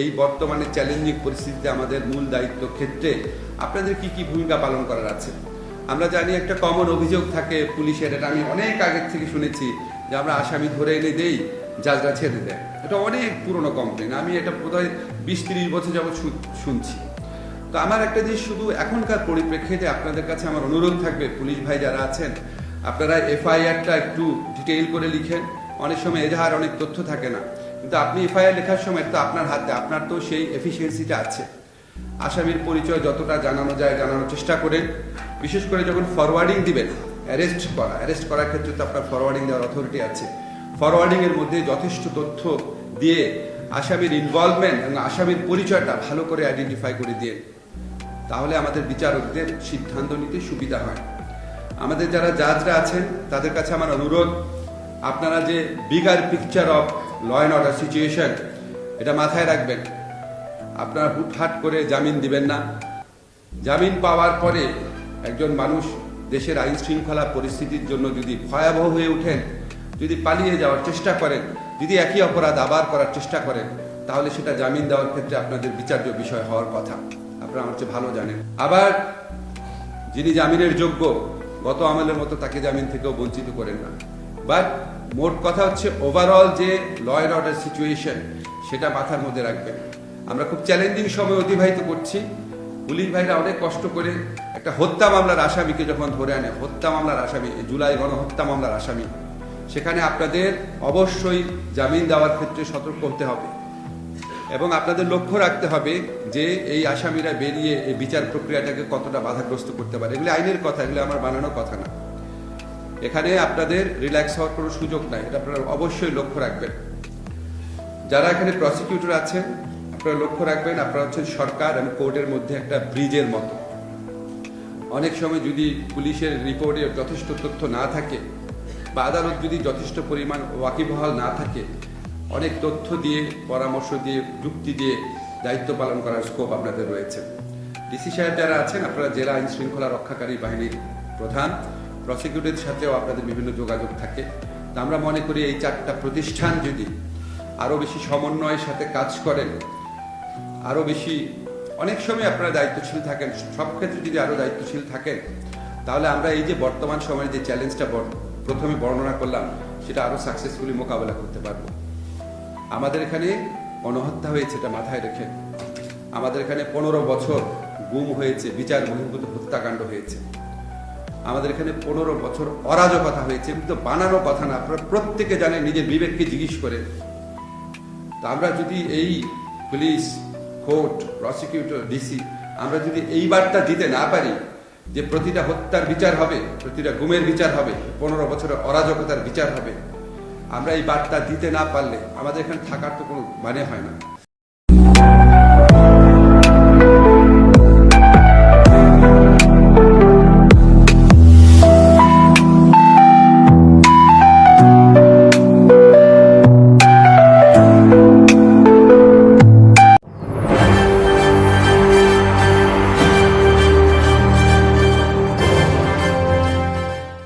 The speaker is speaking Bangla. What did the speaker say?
এই বর্তমানে চ্যালেঞ্জিং পরিস্থিতিতে আমাদের মূল দায়িত্ব ক্ষেত্রে আপনাদের কি কি ভূমিকা পালন করার আছে? আমরা জানি একটা কমন অভিযোগ থাকে পুলিশের, এটা আমি অনেক আগের থেকে শুনেছি যে আমরা আসামি ধরে এনে দেই, জাজরা ছেড়ে দেয়। এটা অনেক পুরনো কমপ্লেন আমি এটা বোধহয় বিশ তিরিশ বছর যাবৎ শুনছি। তো আমার একটা জিনিস শুধু এখনকার পরিপ্রেক্ষিতে আপনাদের কাছে আমার অনুরোধ থাকবে, পুলিশ ভাই যারা আছেন, আপনারা এফআইআরটা একটু ডিটেইল করে লিখেন। অনেক সময় এজাহার, অনেক তথ্য থাকে না। কিন্তু আপনি এফআইআর লেখার সময় তো আপনার হাতে, আপনার তো সেই এফিসিয়েন্সিটা আছে। আসামির পরিচয় যতটা জানানো যায় জানানোর চেষ্টা করেন। বিশেষ করে যখন ফরওয়ার্ডিং দিবেন অ্যারেস্ট করা অ্যারেস্ট করার ক্ষেত্রে তো আপনার ফরওয়ার্ডিং দেওয়ার অথরিটি আছে। ফরওয়ার্ডিং এর মধ্যে যথেষ্ট তথ্য দিয়ে আসামির ইনভলভমেন্ট এবং আসামির পরিচয়টা ভালো করে আইডেন্টিফাই করে দিয়ে, তাহলে আমাদের বিচারকদের সিদ্ধান্ত নিতে সুবিধা হয়। আমাদের যারা জাজরা আছেন, তাদের কাছে আমার অনুরোধ, আপনারা যে bigger picture of law and order situation এটা মাথায় রাখবেন। আপনারা হুটহাট করে জামিন দিবেন না। জামিন পাওয়ার পরে একজন মানুষ দেশের আইন শৃঙ্খলা পরিস্থিতির জন্য যদি ভয়াবহ হয়ে ওঠেন, যদি পালিয়ে যাওয়ার চেষ্টা করেন, যদি একই অপরাধ আবার করার চেষ্টা করেন, তাহলে সেটা জামিন দেওয়ার ক্ষেত্রে আপনাদের বিচার্য বিষয় হওয়ার কথা। আপনারা আমার ভালো জানেন। আবার যিনি জামিনের যোগ্য, গত আমলের মতো তাকে জামিন থেকেও বঞ্চিত করেন না। বাট মোট কথা হচ্ছে ওভারঅল যে ল অ্যান্ড অর্ডার সিচুয়েশন সেটা মাথার মধ্যে রাখবেন। আমরা খুব চ্যালেঞ্জিং সময় অতিবাহিত করছি। পুলিশ ভাইরা অনেক কষ্ট করে একটা হত্যা মামলার আসামিকে যখন ধরে আনে, হত্যা মামলার আসামি জুলাই গণহত্যা মামলার আসামি, সেখানে আপনাদের অবশ্যই জামিন দেওয়ার ক্ষেত্রে সতর্ক হতে হবে। এবং আপনাদের লক্ষ্য রাখতে হবে যে এই আসামিরা বেরিয়ে এই বিচার প্রক্রিয়াটাকে কতটা বাধাগ্রস্ত করতে পারে। এগুলি আইনের কথা, এগুলি আমার বানানো কথা না। এখানে আপনাদের রিল্যাক্স হওয়ার কোনো সুযোগ নাই। এটা আপনারা অবশ্যই লক্ষ্য রাখবেন। যারা এখানে প্রসিকিউটর আছেন, আপনারা লক্ষ্য রাখবেন, আপনারা হচ্ছেন সরকার এবং কোর্টের মধ্যে একটা ব্রিজের মতো। অনেক সময় যদি পুলিশের রিপোর্টে যথেষ্ট তথ্য না থাকে বা আদালত যদি যথেষ্ট পরিমাণ ওয়াকিবহাল না থাকে, অনেক তথ্য দিয়ে, পরামর্শ দিয়ে, যুক্তি দিয়ে দায়িত্ব পালন করার স্কোপ আপনাদের রয়েছে। ডিসি সাহেব যারা আছেন, আপনারা জেলা আইন শৃঙ্খলা রক্ষাকারী বাহিনীর প্রধান। প্রসিকিউটের সাথেও আপনাদের বিভিন্ন যোগাযোগ থাকে। তা আমরা মনে করি এই চারটা প্রতিষ্ঠান যদি আরও বেশি সমন্বয়ের সাথে কাজ করেন, আরও বেশি, অনেক সময় আপনারা দায়িত্বশীল থাকেন, সব ক্ষেত্রে যদি আরও দায়িত্বশীল থাকেন, তাহলে আমরা এই যে বর্তমান সময়ে যে চ্যালেঞ্জটা প্রথমে বর্ণনা করলাম, সেটা আরও সাকসেসফুলি মোকাবেলা করতে পারব। আমাদের এখানে গণহত্যা হয়েছে, এটা মাথায় রেখে। আমাদের এখানে পনেরো বছর গুম হয়েছে, বিচার বহির্ভূত হত্যাকাণ্ড হয়েছে। আমাদের এখানে পনেরো বছর অরাজকতা হয়েছে কিন্তু বানানো কথা না। আপনারা প্রত্যেকে জানেন, নিজের বিবেককে জিজ্ঞেস করে। তো আমরা যদি এই পুলিশ, কোর্ট, প্রসিকিউটর, ডিসি, আমরা যদি এই বার্তা দিতে না পারি যে প্রতিটা হত্যার বিচার হবে, প্রতিটা গুমের বিচার হবে, পনেরো বছরের অরাজকতার বিচার হবে, আমরা এই বার্তা দিতে না পারলে আমাদের এখানে থাকার তো কোনো মানে হয় না।